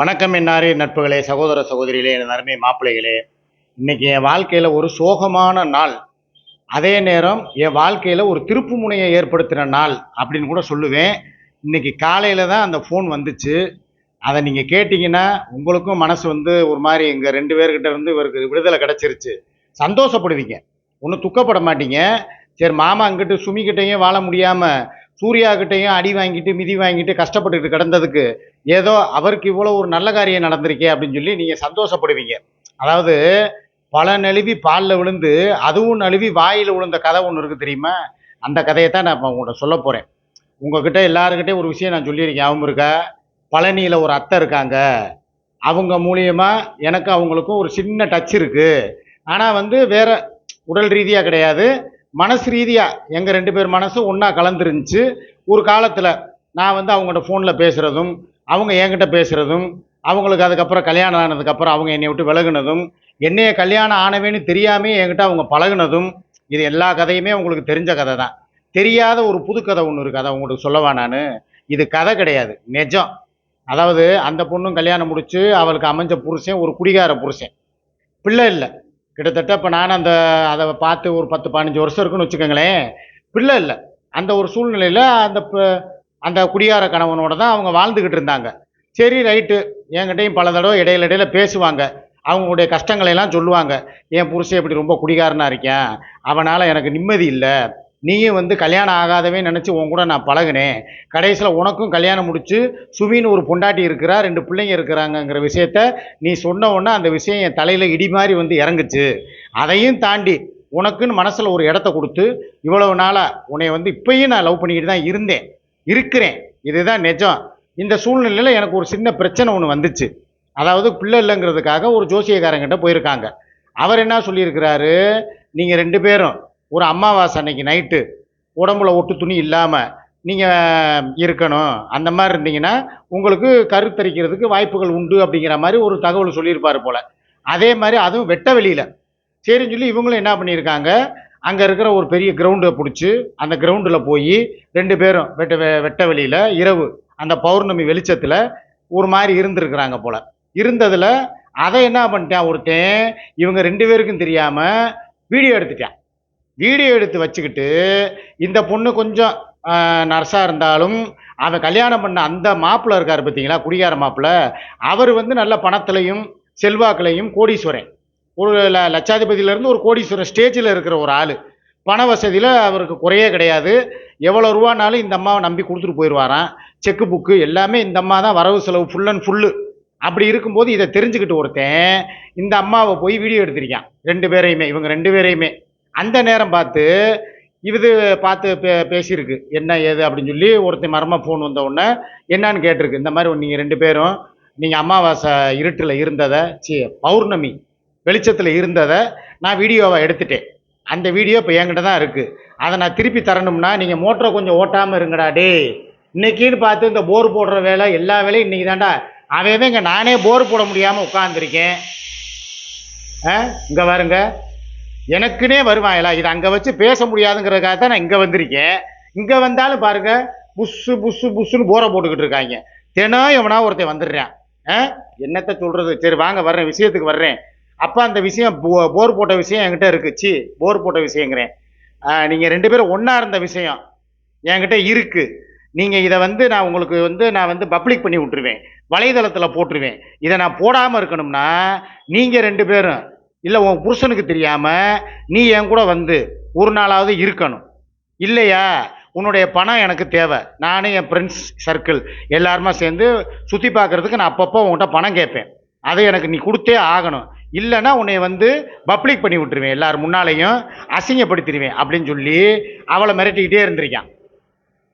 வணக்கம் என்னாரே நட்புகளே சகோதர சகோதரிகளே என் அருமை மாப்பிள்ளைகளே. இன்னைக்கு என் வாழ்க்கையில் ஒரு சோகமான நாள். அதே நேரம் என் வாழ்க்கையில் ஒரு திருப்பு முனையை ஏற்படுத்தின நாள் அப்படின்னு கூட சொல்லுவேன். இன்னைக்கு காலையில் தான் அந்த ஃபோன் வந்துச்சு. அதை நீங்கள் கேட்டிங்கன்னா உங்களுக்கும் மனசு வந்து ஒரு மாதிரி எங்கள் ரெண்டு பேர்கிட்ட இருந்து இவருக்கு விடுதலை கிடச்சிருச்சு. சந்தோஷப்படுவீங்க. ஒன்றும் துக்கப்பட மாட்டீங்க. சரி மாமா அங்கிட்டு சுமிக்கிட்டையும் வாழ முடியாமல் சூர்யா கிட்டையும் அடி வாங்கிட்டு மிதி வாங்கிட்டு கஷ்டப்பட்டுட்டு கிடந்ததுக்கு ஏதோ அவருக்கு இவ்வளோ ஒரு நல்ல காரியம் நடந்திருக்கே அப்படின்னு சொல்லி நீங்கள் சந்தோஷப்படுவீங்க. அதாவது பல நழுவி பாலில் விழுந்து அதுவும் நழுவி வாயில் விழுந்த கதை ஒன்று இருக்குது தெரியுமா? அந்த கதையை தான் நான் இப்போ உங்கள்கிட்ட சொல்ல போகிறேன் உங்ககிட்ட எல்லாருக்கிட்டே ஒரு விஷயம் நான் சொல்லியிருக்கேன். அவங்க இருக்கா? பழனியில் ஒரு அத்தை இருக்காங்க. அவங்க மூலியமாக எனக்கு அவங்களுக்கும் ஒரு சின்ன டச் இருக்குது ஆனால் வந்து வேற உடல் ரீதியாக கிடையாது. மனசு ரீதியாக எங்கள் ரெண்டு பேர் மனசு ஒன்றா கலந்துருந்துச்சு. ஒரு காலத்தில் நான் வந்து அவங்கள்ட்ட ஃபோனில் பேசுகிறதும் அவங்க என்கிட்ட பேசுகிறதும் அவங்களுக்கு அதுக்கப்புறம் கல்யாணம் ஆனதுக்கப்புறம் அவங்க என்னை விட்டு விலகுனதும் என்னைய கல்யாணம் ஆனவேன்னு தெரியாமே என்கிட்ட அவங்க பழகுனதும் இது எல்லா கதையுமே உங்களுக்கு தெரிஞ்ச கதை தான். தெரியாத ஒரு புது கதை ஒன்று இருக்குது அதை உங்களுக்கு சொல்லவா நான்? இது கதை கிடையாது நிஜம். அதாவது அந்த பொண்ணும் கல்யாணம் முடிச்சு அவளுக்கு அமைஞ்ச புருஷன் ஒரு குடிகார புருஷன். பிள்ளை இல்லை. கிட்டத்தட்ட இப்போ நான் அந்த அதை பார்த்து ஒரு பத்து பதினஞ்சு வருஷம் இருக்குன்னு வச்சுக்கோங்களேன். பிள்ளை இல்லை. அந்த ஒரு சூழ்நிலையில் அந்த அந்த குடியார கணவனோட தான் அவங்க வாழ்ந்துக்கிட்டு இருந்தாங்க. சரி ரைட்டு. என்கிட்டையும் பல தடவை இடையில இடையில பேசுவாங்க. அவங்களுடைய கஷ்டங்களை எல்லாம் சொல்லுவாங்க. என் புருஷன் இப்படி ரொம்ப குடிகாரனாக இருக்கேன். அவனால் எனக்கு நிம்மதி இல்லை. நீயும் வந்து கல்யாணம் ஆகாதவே நினச்சி உன் கூட நான் பழகுனேன். கடைசியில் உனக்கும் கல்யாணம் முடிச்சு சுமின்னு ஒரு பொண்டாட்டி இருக்கிறா ரெண்டு பிள்ளைங்க இருக்கிறாங்கங்கிற விஷயத்த நீ சொன்ன உடனே அந்த விஷயம் என் தலையில் இடி மாதிரி வந்து இறங்குச்சு. அதையும் தாண்டி உனக்குன்னு மனசில் ஒரு இடத்த கொடுத்து இவ்வளவு நாளாக உன்னை வந்து இப்பயும் நான் லவ் பண்ணிக்கிட்டு தான் இருந்தேன். இருக்கிறேன். இதுதான் நிஜம். இந்த சூழ்நிலையில் எனக்கு ஒரு சின்ன பிரச்சனை ஒன்று வந்துச்சு. அதாவது பிள்ளை இல்லைங்கிறதுக்காக ஒரு ஜோசியக்காரங்கிட்ட போயிருக்காங்க. அவர் என்ன சொல்லியிருக்கிறாரு? நீங்கள் ரெண்டு பேரும் ஒரு அமாவாசை அன்னைக்கு நைட்டு உடம்புல ஒட்டு துணி இல்லாமல் நீங்கள் இருக்கணும். அந்த மாதிரி இருந்தீங்கன்னா உங்களுக்கு கருத்தரிக்கிறதுக்கு வாய்ப்புகள் உண்டு அப்படிங்கிற மாதிரி ஒரு தகவல் சொல்லியிருப்பார் போல். அதே மாதிரி அதுவும் வெட்ட வெளியில். சரின்னு சொல்லி இவங்களும் என்ன பண்ணியிருக்காங்க? அங்கே இருக்கிற ஒரு பெரிய கிரவுண்டை பிடிச்சி அந்த கிரவுண்டில் போய் ரெண்டு பேரும் வெட்ட வெ- வெட்ட வெளியில் இரவு அந்த பௌர்ணமி வெளிச்சத்தில் ஒரு மாதிரி இருந்திருக்கிறாங்க போல். இருந்ததில் அதை என்ன பண்ணிட்டான் ஒருத்தன்? இவங்க ரெண்டு பேருக்கும் தெரியாமல் வீடியோ எடுத்துட்டான். வீடியோ எடுத்து வச்சுக்கிட்டு இந்த பொண்ணு கொஞ்சம் நர்ஸாக இருந்தாலும் அவன் கல்யாணம் பண்ண அந்த மாப்பிள்ளை இருக்கார் பார்த்தீங்களா குடிகார மாப்பிள்ளை. அவர் வந்து நல்ல பணத்திலையும் செல்வாக்குலையும் கோடீஸ்வரன். ஒரு ல லட்சாதிபதியிலேருந்து ஒரு கோடீஸ்வரன் ஸ்டேஜில் இருக்கிற ஒரு ஆள். பண வசதியில் அவருக்கு குறையே கிடையாது. எவ்வளோ ரூபானாலும் இந்த அம்மாவை நம்பி கொடுத்துட்டு போயிடுவாராம் செக்கு புக்கு எல்லாமே இந்த அம்மா தான் வரவு செலவு ஃபுல் அண்ட் ஃபுல்லு அப்படி இருக்கும்போது இதை தெரிஞ்சுக்கிட்டு ஒருத்தன் இந்த அம்மாவை போய் வீடியோ எடுத்திருக்கான். ரெண்டு பேரையுமே இவங்க ரெண்டு பேரையுமே. அந்த நேரம் பார்த்து இது பார்த்து பே பேசியிருக்கு. என்ன ஏது அப்படின்னு சொல்லி ஒருத்தன் மரமாக ஃபோன் வந்த உடனே என்னன்னு கேட்டிருக்கு. இந்த மாதிரி நீங்கள் ரெண்டு பேரும் நீங்கள் அமாவாசை இருட்டில் இருந்ததை சி பௌர்ணமி வெளிச்சத்தில் இருந்ததை நான் வீடியோவை எடுத்துட்டேன். அந்த வீடியோ இப்போ என்கிட்ட தான் இருக்குது அதை நான் திருப்பி தரணும்னா நீங்கள் மோட்டரை கொஞ்சம் ஓட்டாமல் இருங்கடா டே இன்னைக்கின்னு பார்த்து இந்த போர் போடுற வேலை எல்லா வேலையும் இன்றைக்கி தாண்டா அவன் இங்கே நானே போர் போட முடியாமல் உட்காந்துருக்கேன் ஆ? இங்கே வருங்க எனக்குன்னே வருவான் எல்லாம் இது அங்கே வச்சு பேச முடியாதுங்கிறதுக்காக தான் நான் இங்கே வந்திருக்கேன். இங்கே வந்தாலும் பாருங்க புஸ்ஸு புஸ்ஸு புஸ்ஸுன்னு போரை போட்டுக்கிட்டு இருக்காங்க. தினம் எவனா ஒருத்தன் வந்துடுறான். ஆ? என்னத்த சொல்கிறது சரி வாங்க வர்றேன் விஷயத்துக்கு வர்றேன். அப்போ அந்த விஷயம் போ- போர் போட்ட விஷயம் என்கிட்ட இருக்கு. போர் போட்ட விஷயங்கிறேன். நீங்கள் ரெண்டு பேரும் ஒன்றா இருந்த விஷயம் என்கிட்ட இருக்குது நீங்கள் இதை வந்து நான் உங்களுக்கு வந்து நான் வந்து பப்ளிக் பண்ணி விட்டுருவேன். வலைதளத்தில் போட்டுருவேன். இதை நான் போடாமல் இருக்கணும்னா நீங்கள் ரெண்டு பேரும் இல்லை உன் புருஷனுக்கு தெரியாமல் நீ என் கூட வந்து ஒரு நாளாவது இருக்கணும். இல்லையா? உன்னுடைய பணம் எனக்கு தேவை. நானும் என் ஃப்ரெண்ட்ஸ் சர்க்கிள் எல்லாருமா சேர்ந்து சுற்றி பார்க்கறதுக்கு நான் அப்பப்போ உன்கிட்ட பணம் கேட்பேன். அதை எனக்கு நீ கொடுத்தே ஆகணும். இல்லைன்னா உன்னை வந்து பப்ளிக் பண்ணி விட்டுருவேன். எல்லார் முன்னாலேயும் அசிங்கப்படுத்திடுவேன் அப்படின்னு சொல்லி அவளை மிரட்டிக்கிட்டே இருந்திருக்கான்.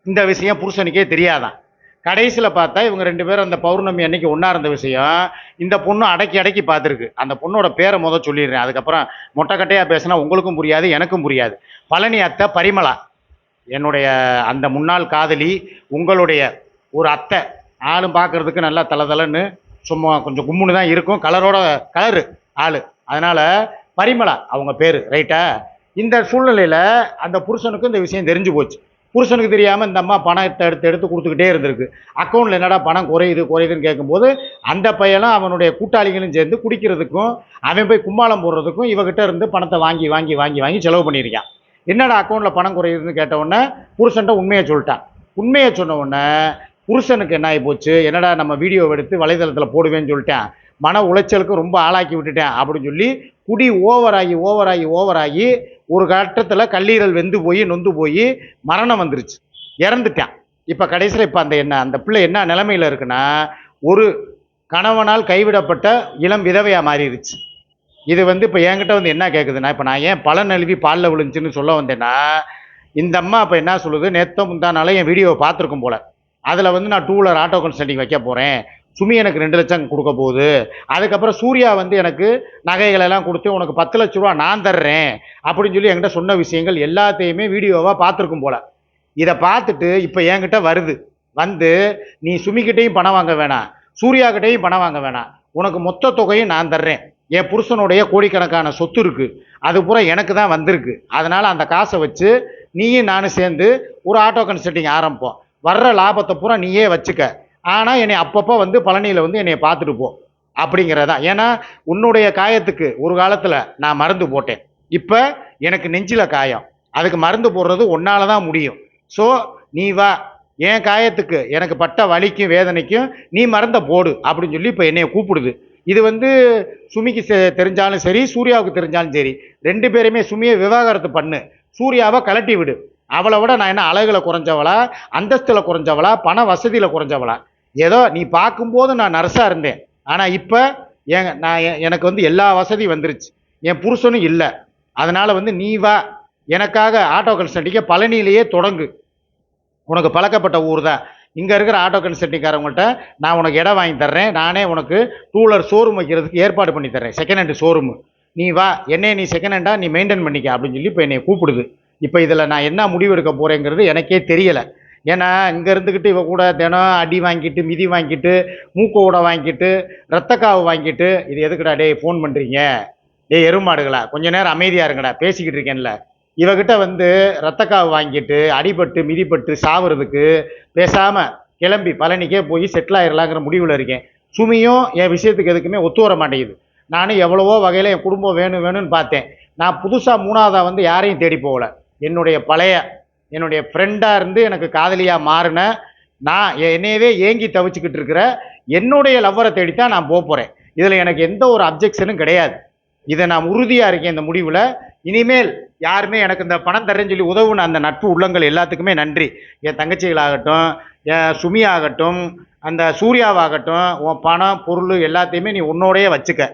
இந்த விஷயம் புருஷனுக்கே தெரியாதான். கடைசியில் பார்த்தா இவங்க ரெண்டு பேரும் அந்த பௌர்ணமி அன்னைக்கு ஒன்றா இருந்த விஷயம். இந்த பொண்ணு அடக்கி அடக்கி பார்த்துருக்கு. அந்த பொண்ணோட பேரை முதல் சொல்லிடுறேன். அதுக்கப்புறம் மொட்டைக்கட்டையாக பேசினா உங்களுக்கும் புரியாது எனக்கும் புரியாது. பழனி அத்தை பரிமளா என்னுடைய அந்த முன்னாள் காதலி உங்களுடைய ஒரு அத்தை ஆளும் பார்க்கறதுக்கு நல்லா தளதளன்னு சும்மா கொஞ்சம் கும்முன்னு தான் இருக்கும். கலரோட கலரு ஆள். அதனால் பரிமளா அவங்க பேர் ரைட்டா இந்த சூழ்நிலையில் அந்த புருஷனுக்கும் இந்த விஷயம் தெரிஞ்சு போச்சு. புருஷனுக்கு தெரியாமல் இந்த அம்மா பணத்தை எடுத்து எடுத்து கொடுத்துக்கிட்டே இருந்திருக்கு. அக்கௌண்ட்டில் என்னடா பணம் குறையுது குறையுதுன்னு கேட்கும்போது அந்த பையனும் அவனுடைய கூட்டாளிகளும் சேர்ந்து குடிக்கிறதுக்கும் அவன் போய் கும்மாளம் போடுறதுக்கும் இவகிட்ட இருந்து பணத்தை வாங்கி வாங்கி வாங்கி வாங்கி செலவு பண்ணியிருக்கான். என்னடா அக்கௌண்ட்டில் பணம் குறையுதுன்னு கேட்டவுடனே புருஷன்ட்ட உண்மையை சொல்லிட்டான். உண்மையை சொன்ன உடனே புருஷனுக்கு என்ன ஆகி போச்சு? என்னடா நம்ம வீடியோ எடுத்து வலைதளத்தில் போடுவேன்னு சொல்லிட்டேன். மன உளைச்சலுக்கு ரொம்ப ஆளாக்கி விட்டுட்டேன் அப்படின்னு சொல்லி குடி ஓவராகி ஓவராகி ஓவராகி ஒரு கட்டத்தில் கல்லீரல் வெந்து போய் நொந்து போய் மரணம் வந்துருச்சு. இறந்துட்டான். இப்போ கடைசியில் இப்போ அந்த என்ன அந்த பிள்ளை என்ன நிலைமையில் இருக்குன்னா ஒரு கணவனால் கைவிடப்பட்ட இளம் விதவையாக மாறிடுச்சு இது வந்து இப்போ என்கிட்ட வந்து என்ன கேட்குதுன்னா இப்போ நான் ஏன் பலன் நழுவி பாலில் விழுந்துச்சுன்னு சொல்ல வந்தேன்னா இந்த அம்மா இப்போ என்ன சொல்லுது நேத்தோ முந்தானால என் வீடியோவை பார்த்துருக்கும் போல. அதில் வந்து நான் டூ வீலர் ஆட்டோ கன்சல்டிங் வைக்க போகிறேன் சுமி எனக்கு ரெண்டு லட்சம் கொடுக்க போகுது. அதுக்கப்புறம் சூர்யா வந்து எனக்கு நகைகள் எல்லாம் கொடுத்து உனக்கு பத்து லட்ச ரூபா நான் தர்றேன். அப்படின்னு சொல்லி என்கிட்ட சொன்ன விஷயங்கள் எல்லாத்தையுமே வீடியோவாக பார்த்துருக்கும் போல. இதை பார்த்துட்டு இப்போ என்கிட்ட வருது. வந்து நீ சுமிக்கிட்டையும் பணம் வாங்க வேணாம். சூர்யாக்கிட்டையும் பணம் வாங்க வேணாம். உனக்கு மொத்த தொகையும் நான் தர்றேன். என் புருஷனுடைய கோடிக்கணக்கான சொத்து இருக்குது அது பூரா எனக்கு தான் வந்திருக்கு. அதனால் அந்த காசை வச்சு நீயும் நானும் சேர்ந்து ஒரு ஆட்டோ கன்செட்டிங் ஆரம்பிப்போம். வர்ற லாபத்தை பூரா நீயே வச்சுக்க. ஆனால் என்னை அப்பப்போ வந்து பழனியில் வந்து என்னை பார்த்துட்டு போ அப்படிங்கிறதான் ஏன்னா உன்னுடைய காயத்துக்கு ஒரு காலத்தில் நான் மருந்து போட்டேன். இப்போ எனக்கு நெஞ்சில் காயம். அதுக்கு மருந்து போடுறது உன்னால தான் முடியும். ஸோ நீ வா. என் காயத்துக்கு எனக்கு பட்ட வலிக்கும் வேதனைக்கும் நீ மருந்தை போடு அப்படின்னு சொல்லி இப்போ என்னையை கூப்பிடுது. இது வந்து சுமிக்கு செ- தெரிஞ்சாலும் சரி சூர்யாவுக்கு தெரிஞ்சாலும் சரி ரெண்டு பேருமே சுமியை விவாகரத்து பண்ணு. சூர்யாவை கலட்டி விடு. அவளை விட நான் என்ன அழகில் குறைஞ்சவளா அந்தஸ்தில் குறைஞ்சவளா பண வசதியில் குறைஞ்சவளா? ஏதோ நீ பார்க்கும்போது நான் நர்ஸாக இருந்தேன். ஆனால் இப்போ என் நான் எனக்கு வந்து எல்லா வசதியும் வந்துருச்சு. என் புருஷனும் இல்லை. அதனால் வந்து நீ வா. எனக்காக ஆட்டோ கன்சல்டிங்க பழனியிலேயே தொடங்கு. உனக்கு பழக்கப்பட்ட ஊர் தான். இங்கே இருக்கிற ஆட்டோ கன்சல்டிங்காரவங்கள்ட்ட நான் உனக்கு இடம் வாங்கி தர்றேன். நானே உனக்கு டூலர் ஷோரூம் வைக்கிறதுக்கு ஏற்பாடு பண்ணி தர்றேன். செகண்ட் ஹேண்டு ஷோரூமு நீ வா. என்னைய நீ செகண்ட் ஹேண்டாக நீ மெயின்டைன் பண்ணிக்க அப்படின்னு சொல்லி இப்போ என்னை கூப்பிடுது. இப்போ இதில் நான் என்ன முடிவு எடுக்க போகிறேங்கிறது எனக்கே தெரியலை. ஏன்னா இங்கே இருந்துக்கிட்டு இவ கூட தினம் அடி வாங்கிட்டு மிதி வாங்கிட்டு மூக்கு கூட வாங்கிட்டு ரத்தக்காவு வாங்கிட்டு இது எதுக்குடா டேய் ஃபோன் பண்ணுறீங்க டேய் எருமாடுகளா? கொஞ்ச நேரம் அமைதியாக இருங்கடா பேசிக்கிட்டு இருக்கேன்ல. இவகிட்ட வந்து ரத்தக்காவு வாங்கிட்டு அடிபட்டு மிதிப்பட்டு சாவுறதுக்கு பேசாமல் கிளம்பி பழனிக்கே போய் செட்டில் ஆயிடலாங்கிற முடிவில் இருக்கேன். சுமியும் என் விஷயத்துக்கு எதுக்குமே ஒத்து வர மாட்டேங்குது. நானும் எவ்வளவோ வகையில் என் குடும்பம் வேணும் வேணும்னு பார்த்தேன். நான் புதுசாக மூணாவதாக வந்து யாரையும் தேடி போகலை. என்னுடைய பழைய என்னுடைய ஃப்ரெண்டாக இருந்து எனக்கு காதலியாக மாறின நான் என்னையவே ஏங்கி தவிச்சுக்கிட்டு இருக்கிற என்னுடைய லவ்வரை தேடித்தான் நான் போக போகிறேன் இதில் எனக்கு எந்த ஒரு அப்ஜெக்ஷனும் கிடையாது. இதை நான் உறுதியாக இருக்கேன் இந்த முடிவில். இனிமேல் யாருமே எனக்கு இந்த பணம் தரேன்னு சொல்லி உதவுன அந்த நட்பு உள்ளங்கள் எல்லாத்துக்குமே நன்றி. என் தங்கச்சிகளாகட்டும் என் சுமி ஆகட்டும் அந்த சூர்யாவாகட்டும் உன் பணம் பொருள் எல்லாத்தையுமே நீ உன்னோடையே வச்சுக்க.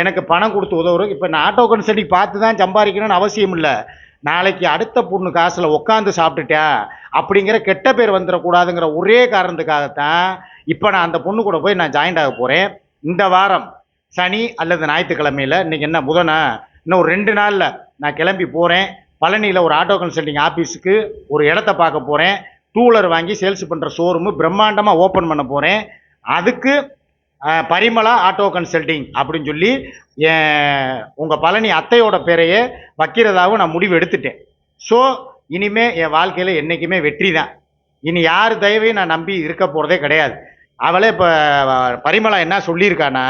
எனக்கு பணம் கொடுத்து உதவுறோம் இப்போ நான் ஆட்டோ கன்சல்டிங் பார்த்து தான் சம்பாதிக்கணும்னு அவசியம் இல்லை. நாளைக்கு அடுத்த பொண்ணு காசில் உட்காந்து சாப்பிட்டுட்டா அப்படிங்கிற கெட்ட பேர் வந்துடக்கூடாதுங்கிற ஒரே காரணத்துக்காகத்தான் இப்போ நான் அந்த பொண்ணு கூட போய் நான் ஜாயின்ட் ஆக போகிறேன் இந்த வாரம் சனி அல்லது ஞாயிற்றுக்கிழமையில் இன்றைக்கி என்ன புதனா? இன்னும் ஒரு ரெண்டு நாளில் நான் கிளம்பி போகிறேன் பழனியில் ஒரு ஆட்டோ கன்சல்டிங் ஆஃபீஸுக்கு ஒரு இடத்த பார்க்க போகிறேன் டூலர் வாங்கி சேல்ஸ் பண்ணுற ஷோரூமு பிரம்மாண்டமாக ஓப்பன் பண்ண போகிறேன் அதுக்கு பரிமளா ஆட்டோ கன்சல்டிங் அப்படின்னு சொல்லி என் உங்கள் பழனி அத்தையோட பேரையே வைக்கிறதாகவும் நான் முடிவு எடுத்துட்டேன். ஸோ இனிமே என் வாழ்க்கையில் என்றைக்குமே வெற்றி தான். இனி யார் தயவையும் நான் நம்பி இருக்க போகிறதே கிடையாது. அவளே இப்போ பரிமளா என்ன சொல்லியிருக்கானா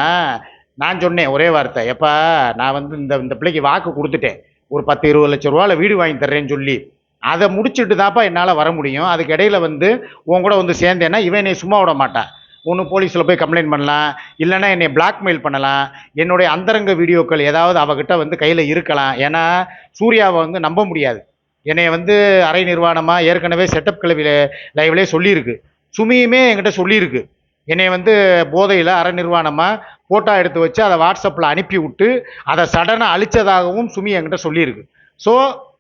நான் சொன்னேன் ஒரே வார்த்தை. எப்பா நான் வந்து இந்த இந்த பிள்ளைக்கு வாக்கு கொடுத்துட்டேன். ஒரு பத்து இருபது லட்ச ரூபாவில் வீடு வாங்கி தர்றேன்னு சொல்லி. அதை முடிச்சுட்டு தான்ப்பா என்னால் வர முடியும். அதுக்கு இடையில வந்து உன் கூட வந்து சேர்ந்தேன்னா இவன் என்னை சும்மா விட மாட்டான் ஒன்று போலீஸில் போய் கம்ப்ளைண்ட் பண்ணலாம். இல்லைன்னா என்னை பிளாக்மெயில் பண்ணலாம். என்னுடைய அந்தரங்க வீடியோக்கள் ஏதாவது அவகிட்ட வந்து கையில் இருக்கலாம். ஏன்னா சூர்யாவை வந்து நம்ப முடியாது. என்னை வந்து அரை நிர்வாணமாக ஏற்கனவே செட்டப் கிளவியில் லைவ்லேயே சொல்லியிருக்கு. சுமியுமே என்கிட்ட சொல்லியிருக்கு. என்னை வந்து போதையில் அரை நிர்வாணமாக ஃபோட்டோ எடுத்து வச்சு அதை வாட்ஸ்அப்பில் அனுப்பி விட்டு அதை சடனாக அழிச்சதாகவும் சுமி என்கிட்ட சொல்லியிருக்கு. ஸோ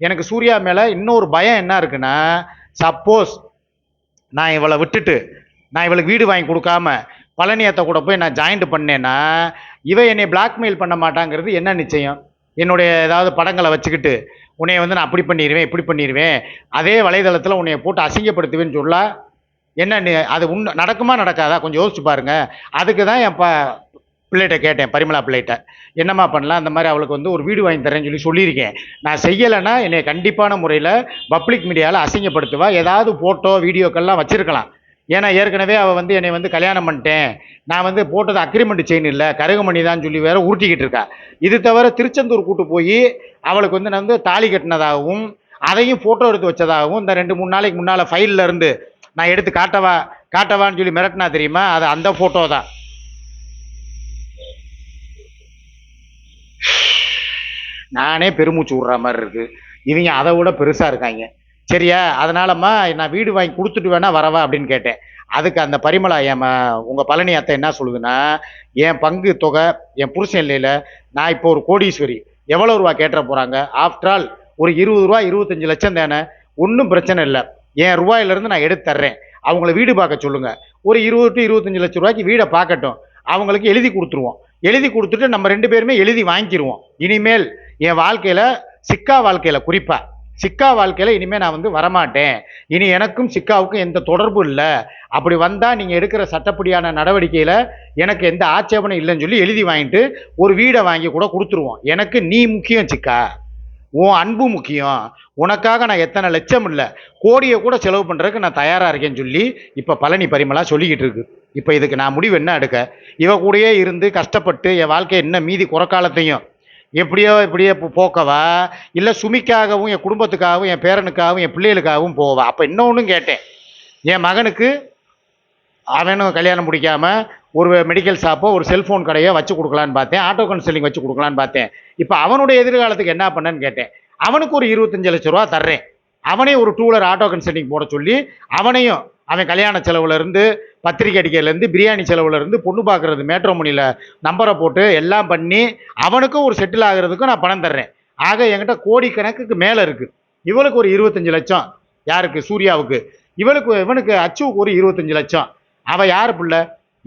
எனக்கு சூர்யா மேலே இன்னொரு பயம் என்ன இருக்குன்னா சப்போஸ் நான் இவளை விட்டுட்டு நான் இவளுக்கு வீடு வாங்கி கொடுக்காம பழனியத்தை கூட போய் நான் ஜாயிண்ட் பண்ணேன்னா இவ என்னை பிளாக்மெயில் பண்ண மாட்டாங்கிறது என்ன நிச்சயம்? என்னுடைய ஏதாவது படங்களை வச்சுக்கிட்டு உன்னைய வந்து நான் அப்படி பண்ணிடுவேன் இப்படி பண்ணிடுவேன் அதே வலைதளத்தில் உன்னைய போட்டு அசிங்கப்படுத்துவேன்னு சொல்ல என்ன அது உன் நடக்குமா நடக்காதா? கொஞ்சம் யோசிச்சு பாருங்கள் அதுக்கு தான் என் ப பிள்ளைகிட்ட கேட்டேன் பரிமளா பிள்ளைகிட்ட. என்னம்மா பண்ணலாம்? அந்த மாதிரி அவளுக்கு வந்து ஒரு வீடு வாங்கி தரேன்னு சொல்லி சொல்லியிருக்கேன். நான் செய்யலைன்னா என்னை கண்டிப்பான முறையில் பப்ளிக் மீடியாவில் அசிங்கப்படுத்துவா. ஏதாவது ஃபோட்டோ வீடியோக்கள்லாம் வச்சுருக்கலாம். ஏன்னா ஏற்கனவே அவள் வந்து என்னை வந்து கல்யாணம் பண்ணிட்டேன். நான் வந்து போட்டது அக்ரிமெண்ட் செயின் இல்லை. கருகமணி தான் சொல்லி வேற உருட்டிக்கிட்டு இருக்கா. இது தவிர திருச்செந்தூர் கூட்டு போய் அவளுக்கு வந்து நான் வந்து தாலி கட்டினதாகவும் அதையும் ஃபோட்டோ எடுத்து வச்சதாகவும் இந்த ரெண்டு மூணு நாளைக்கு முன்னால் ஃபைலில் இருந்து நான் எடுத்து காட்டவா காட்டவான்னு சொல்லி மிரட்டினா தெரியுமா? அது அந்த ஃபோட்டோ தான். நானே பெருமூச்சு விடுற மாதிரி இருக்குது இவங்க அதை விட பெருசாக இருக்காங்க. சரியா? அதனாலம்மா நான் வீடு வாங்கி கொடுத்துட்டு வேணா வரவா அப்படின்னு கேட்டேன். அதுக்கு அந்த பரிமளா ஏமா உங்கள் பழனி அத்தை என்ன சொல்லுதுன்னா என் பங்கு தொகை என் புருஷன் இல்லையில நான் இப்போ ஒரு கோடீஸ்வரி. எவ்வளோ ரூபா கேட்டுற போகிறாங்க ஆஃப்டர் ஆல் ஒரு இருபது ரூபா இருபத்தஞ்சு லட்சம் தானே? ஒன்றும் பிரச்சனை இல்லை. என் ரூபாயிலேருந்து நான் எடுத்து தர்றேன். அவங்கள வீடு பார்க்க சொல்லுங்கள் ஒரு இருபது டு இருபத்தஞ்சு லட்சம் ரூபாய்க்கு வீடை பார்க்கட்டும். அவங்களுக்கு எழுதி கொடுத்துருவோம். எழுதி கொடுத்துட்டு நம்ம ரெண்டு பேருமே எழுதி வாங்கிக்கிருவோம் இனிமேல் என் வாழ்க்கையில் சிக்கா வாழ்க்கையில் குறிப்பாக சிக்கா வாழ்க்கையில் இனிமேல் நான் வந்து வரமாட்டேன். இனி எனக்கும் சிக்காவுக்கும் எந்த தொடர்பும் இல்லை. அப்படி வந்தால் நீங்கள் எடுக்கிற சட்டப்படியான நடவடிக்கையில் எனக்கு எந்த ஆட்சேபனை இல்லைன்னு சொல்லி எழுதி வாங்கிட்டு ஒரு வீடை வாங்கி கூட கொடுத்துருவோம். எனக்கு நீ முக்கியம் சிக்கா. உன் அன்பு முக்கியம். உனக்காக நான் எத்தனை லட்சம் இல்லை. கோடியை கூட செலவு பண்ணுறதுக்கு நான் தயாராக இருக்கேன்னு சொல்லி இப்போ பழனி பரிமளா சொல்லிக்கிட்டு இருக்கு. இப்போ இதுக்கு நான் முடிவு என்ன எடுக்க? இவ கூடயே இருந்து கஷ்டப்பட்டு என் வாழ்க்கை என்ன மீதி குறக்காலத்தையும் எப்படியோ இப்படியே போக்கவா? இல்லை சுமிக்காகவும் என் குடும்பத்துக்காகவும் என் பேரனுக்காகவும் என் பிள்ளைகளுக்காகவும் போவா. அப்போ இன்னொன்றும் கேட்டேன். என் மகனுக்கு அவனும் கல்யாணம் முடிக்காமல் ஒரு மெடிக்கல் ஷாப்போ ஒரு செல்ஃபோன் கடையோ வச்சு கொடுக்கலான்னு பார்த்தேன். ஆட்டோ கன்சல்டிங் வச்சு கொடுக்கலான்னு பார்த்தேன். இப்போ அவனுடைய எதிர்காலத்துக்கு என்ன பண்ணேன்னு கேட்டேன். அவனுக்கு ஒரு இருபத்தஞ்சு லட்ச ரூபா தர்றேன். அவனே ஒரு டூலர் ஆட்டோ கன்சல்டிங் போட சொல்லி அவனையும் அவன் கல்யாண செலவுலேருந்து பத்திரிக்கை அடிக்கிறதுலேருந்து பிரியாணி செலவுலேருந்து பொண்ணு பார்க்குறது மேட்ரோமோனியில் நம்பரை போட்டு எல்லாம் பண்ணி அவனுக்கும் ஒரு செட்டில் ஆகிறதுக்கும் நான் பணம் தர்றேன். ஆக என்கிட்ட கோடிக்கணக்குக்கு மேலே இருக்குது இவளுக்கு ஒரு இருபத்தஞ்சு லட்சம். யாருக்கு? சூர்யாவுக்கு. இவளுக்கு இவனுக்கு அச்சுவுக்கு ஒரு இருபத்தஞ்சு லட்சம். அவள் யார் பிள்ளை?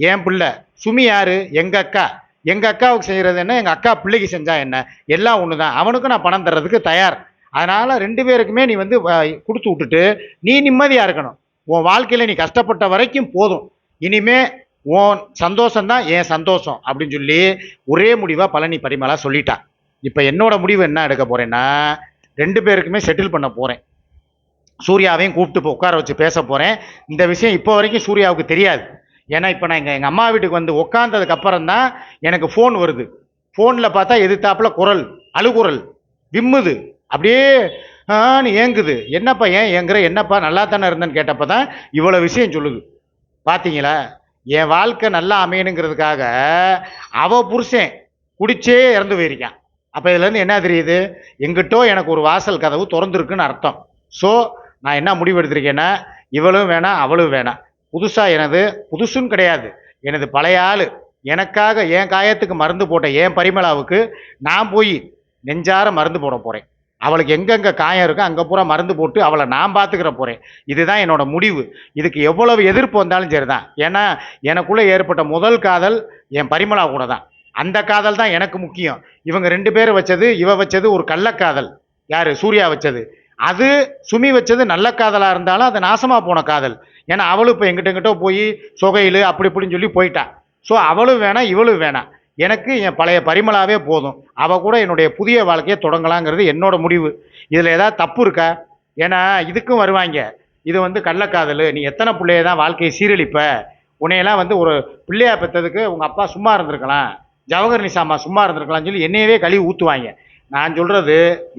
என் பிள்ளை. சுமி யார்? எங்கள் அக்கா. எங்கள் அக்காவுக்கு செய்கிறது என்ன? எங்கள் அக்கா பிள்ளைக்கு செஞ்சால் என்ன? எல்லாம் ஒன்று தான் அவனுக்கும் நான் பணம் தர்றதுக்கு தயார். அதனால் ரெண்டு பேருக்குமே நீ வந்து கொடுத்து விட்டுட்டு நீ நிம்மதியாக இருக்கணும். உன் வாழ்க்கையில் நீ கஷ்டப்பட்ட வரைக்கும் போதும். இனிமே உன் சந்தோஷந்தான் என் சந்தோஷம் அப்படின்னு சொல்லி ஒரே முடிவாக பழனி பரிமலா சொல்லிட்டா. இப்போ என்னோட முடிவு என்ன எடுக்க போறேன்னா ரெண்டு பேருக்குமே செட்டில் பண்ண போகிறேன் சூர்யாவையும் கூப்பிட்டு இப்போ உட்கார வச்சு பேச போகிறேன் இந்த விஷயம் இப்போ வரைக்கும் சூர்யாவுக்கு தெரியாது. ஏன்னா இப்போ நான் எங்கள் எங்கள் அம்மா வீட்டுக்கு வந்து உட்காந்ததுக்கப்புறம் தான் எனக்கு ஃபோன் வருது. ஃபோனில் பார்த்தா எதிர்த்தாப்புல குரல் அழுகுரல் விம்முது. அப்படியே ஆன்னு ஏங்குது. என்னப்பா ஏன் ஏங்குற? என்னப்பா நல்லா தானே இருந்தேன்னு கேட்டப்ப தான் இவ்வளோ விஷயம் சொல்லுது. பார்த்தீங்களா என் வாழ்க்கை நல்லா அமையணுங்கிறதுக்காக அவ புருஷன் குடிச்சே இறந்து போயிருக்கான். அப்போ இதுலேருந்து என்ன தெரியுது? எங்கிட்டோ எனக்கு ஒரு வாசல் கதவு திறந்துருக்குன்னு அர்த்தம். ஸோ நான் என்ன முடிவு எடுத்திருக்கேன்னா இவளும் வேணாம் அவளும் வேணாம். புதுசாக எனது புதுசுன்னு கிடையாது. எனது பழைய ஆள். எனக்காக என் காயத்துக்கு மருந்து போட்ட என் பரிமளாவுக்கு நான் போய் நெஞ்சார மருந்து போட போகிறேன் அவளுக்கு எங்கெங்கே காயம் இருக்கோ அங்கே பூரா மருந்து போட்டு அவளை நான் பார்த்துக்கிற போகிறேன் இதுதான் என்னோடய முடிவு. இதுக்கு எவ்வளவு எதிர்ப்பு வந்தாலும் சரி தான் ஏன்னா எனக்குள்ளே ஏற்பட்ட முதல் காதல் என் பரிமளா கூட தான் அந்த காதல் தான் எனக்கு முக்கியம். இவங்க ரெண்டு பேர் வச்சது இவ வச்சது ஒரு கள்ளக்காதல் யார்? சூர்யா வச்சது. அது சுமி வச்சது நல்ல காதலாக இருந்தாலும் அது நாசமாக போன காதல். ஏன்னா அவளும் இப்போ எங்கிட்ட எங்கிட்ட போய் சொகையில் அப்படி இப்படின்னு சொல்லி போயிட்டா. ஸோ அவளும் வேணாம் இவளும் வேணாம். எனக்கு என் பழைய பரிமளாவே போதும். அவ கூட என்னுடைய புதிய வாழ்க்கையை தொடங்கலாங்கிறது என்னோட முடிவு. இதில் ஏதாவது தப்பு இருக்கா? ஏன்னா இதுக்கும் வருவாங்க. இது வந்து கள்ளக்காதல். நீ எத்தனை பிள்ளைய தான் வாழ்க்கையை சீரழிப்ப? உன்னையெல்லாம் வந்து ஒரு பிள்ளையா பெற்றதுக்கு உங்கள் அப்பா சும்மா இருந்திருக்கலாம். ஜவஹர் நிசாமா சும்மா இருந்திருக்கலாம்னு சொல்லி என்னையவே கழுவி ஊற்றுவாங்க நான் சொல்கிறது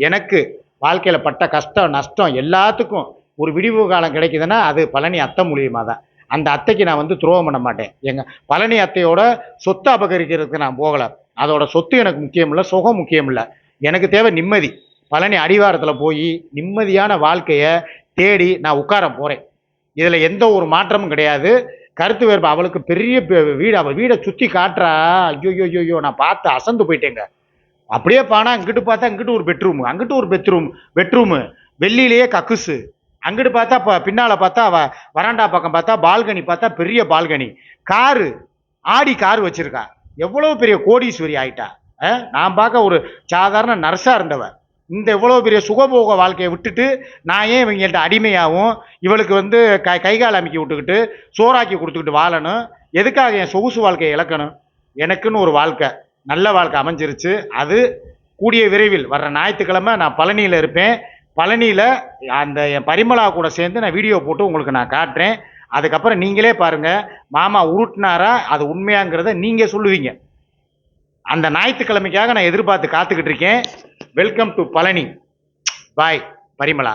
எனக்கு வாழ்க்கையில் பட்ட கஷ்டம் நஷ்டம் எல்லாத்துக்கும் ஒரு விடிவு காலம் கிடைக்குதுன்னா அது பழனி அத்தை மூலியமாக தான் அந்த அத்தைக்கு நான் வந்து துரோகம் பண்ண மாட்டேன். எங்கள் பழனி அத்தையோட சொத்தை அபகரிக்கிறதுக்கு நான் போகலை. அதோட சொத்து எனக்கு முக்கியம் இல்லை சுகம் முக்கியம் இல்லை எனக்கு தேவை நிம்மதி. பழனி அடிவாரத்தில் போய் நிம்மதியான வாழ்க்கையை தேடி நான் உட்கார போகிறேன் இதில் எந்த ஒரு மாற்றமும் கிடையாது. கருத்து வேறுபா அவளுக்கு பெரிய பெ- வீடு அவள் வீடை சுற்றி காட்டுறா. ஐயோ ஐயோ ஐயோ நான் பார்த்து அசந்து போயிட்டேங்க. அப்படியே பானா இங்கிட்டு பார்த்தா இங்கிட்டு ஒரு பெட்ரூம் அங்கிட்டு ஒரு பெட்ரூம் பெட்ரூமு வெள்ளியிலேயே கக்குசு. அங்கிட்டு பார்த்தா இப்போ பின்னால் பார்த்தா வராண்டா பக்கம் பார்த்தா பால்கனி பார்த்தா பெரிய பால்கனி. காரு ஆடி கார் வச்சுருக்கா. எவ்வளோ பெரிய கோடீஸ்வரி ஆயிட்டா. நான் பார்க்க ஒரு சாதாரண நர்ஸாக இருந்தவ இந்த இவ்வளோ பெரிய சுகபோக வாழ்க்கையை விட்டுட்டு நான் ஏன் இவங்கள்ட்ட அடிமையாகவும் இவளுக்கு வந்து கை கைகால் அமைக்கி விட்டுக்கிட்டு சோறாக்கி கொடுத்துக்கிட்டு வாழணும்? எதுக்காக என் சொகுசு வாழ்க்கையை இழக்கணும்? எனக்குன்னு ஒரு வாழ்க்கை. நல்ல வாழ்க்கை அமைஞ்சிருச்சு. அது கூடிய விரைவில். வர்ற ஞாயிற்றுக்கிழமை நான் பழனியில் இருப்பேன். பழனியில் அந்த என் பரிமளா கூட சேர்ந்து நான் வீடியோ போட்டு உங்களுக்கு நான் காட்டுறேன். அதுக்கப்புறம் நீங்களே பாருங்கள் மாமா உருட்டினாரா அது உண்மையாங்கிறத நீங்கள் சொல்லுவீங்க. அந்த ஞாயிற்றுக்கிழமைக்காக நான் எதிர்பார்த்து காத்துக்கிட்டு இருக்கேன். Welcome to Palani. Bye Parimala.